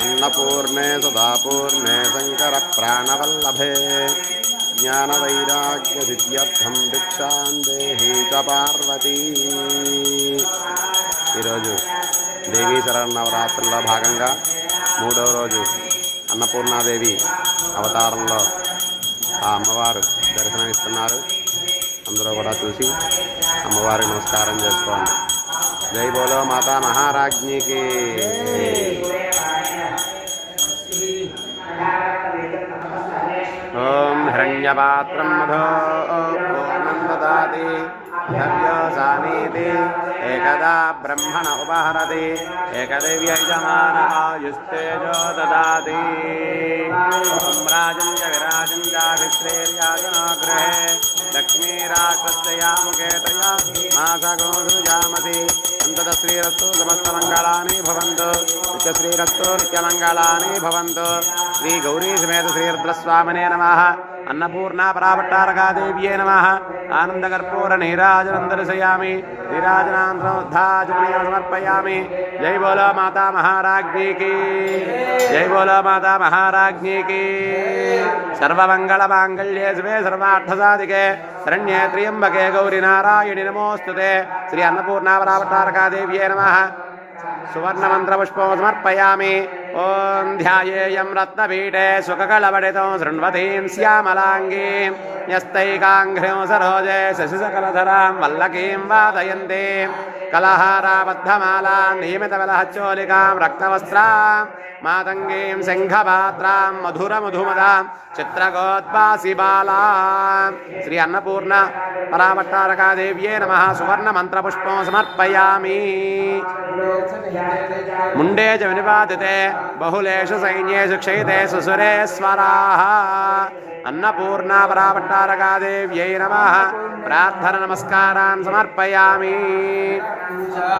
अन्नपूर्णे सदापूर्णे शङ्करप्राणवल्लभे జ్ఞానవైరాగ్యసిద్ధ్యర్థం భిక్షాం దేహీ చ పార్వతీ ఈరోజు దేవీ శరన్నవరాత్రుల్లో భాగంగా మూడవ రోజు అన్నపూర్ణాదేవి అవతారంలో ఆ అమ్మవారు దర్శనమిస్తున్నారు అందరూ కూడా చూసి అమ్మవారికి నమస్కారం చేసుకోండి జై బోలో మాతా మహారాజ్ఞికి यवात्रं मधो ओमं ददाति एकदा ब्रह्मण उपहरति एकदेव्य यजमानयुस्तेजो ददाति। ॐ राजं च विराजं चाभित्रेर्याजनो गृहे अन्ततश्रीरस्तु समस्तमङ्गलानि भवन्तु, नित्यश्रीरस्तु नित्यमङ्गलानि भवन्तु। नमः। శ్రీరుద్రస్వామినే నమ అన్నపూర్ణా పరాపట్టారకాదేవ్యే నమ ఆనందకర్పూర నీరాజనం దర్శయామి నీరాజనాంధ్రోద్ధాచమనీయం సమర్పయామి జై బోలో మాతా మహారాజ్ఞీకి జై బోలో మాతా మహారాజ్ఞీకి సర్వమంగళ మాంగళ్యే శివే సర్వార్థసాధికే శరణ్యే త్ర్యంబకే గౌరి నారాయణి నమోస్తుతే శ్రీ అన్నపూర్ణా పరాపట్టారకాదేవ్యే నమ సువర్ణమంత్రపుష్పం సమర్పయామి ఓం ధ్యాయేయం రత్నపీఠే సుఖకళపడితో శృణ్వతీం శ్యామలాంగీం. న్యస్తైకాంఘ్రిం సరోజే శశిసకలధరాం వల్లకీం వాదయంతి. కలహారాబద్ధమాలాం నియమితవలహచ్చోలికాం రక్తవస్త్రాం. మాతంగీం శంఖపాత్రాం మధురమధుమదాం. చిత్రగోద్వాసి బాలాం. శ్రీ అన్నపూర్ణ పరామట్టారకాదేవ్యే నమ సువర్ణమంత్రపుష్పం సమర్పయామి ముండే చ వినిపాతితే బహుళేషు సైన్యేషు క్షయితే సుసురేశ్వరాः అన్నపూర్ణా పరాపట్టారకాదేవ్యై నమ. ప్రార్థన నమస్కారాన్ సమర్పయామి.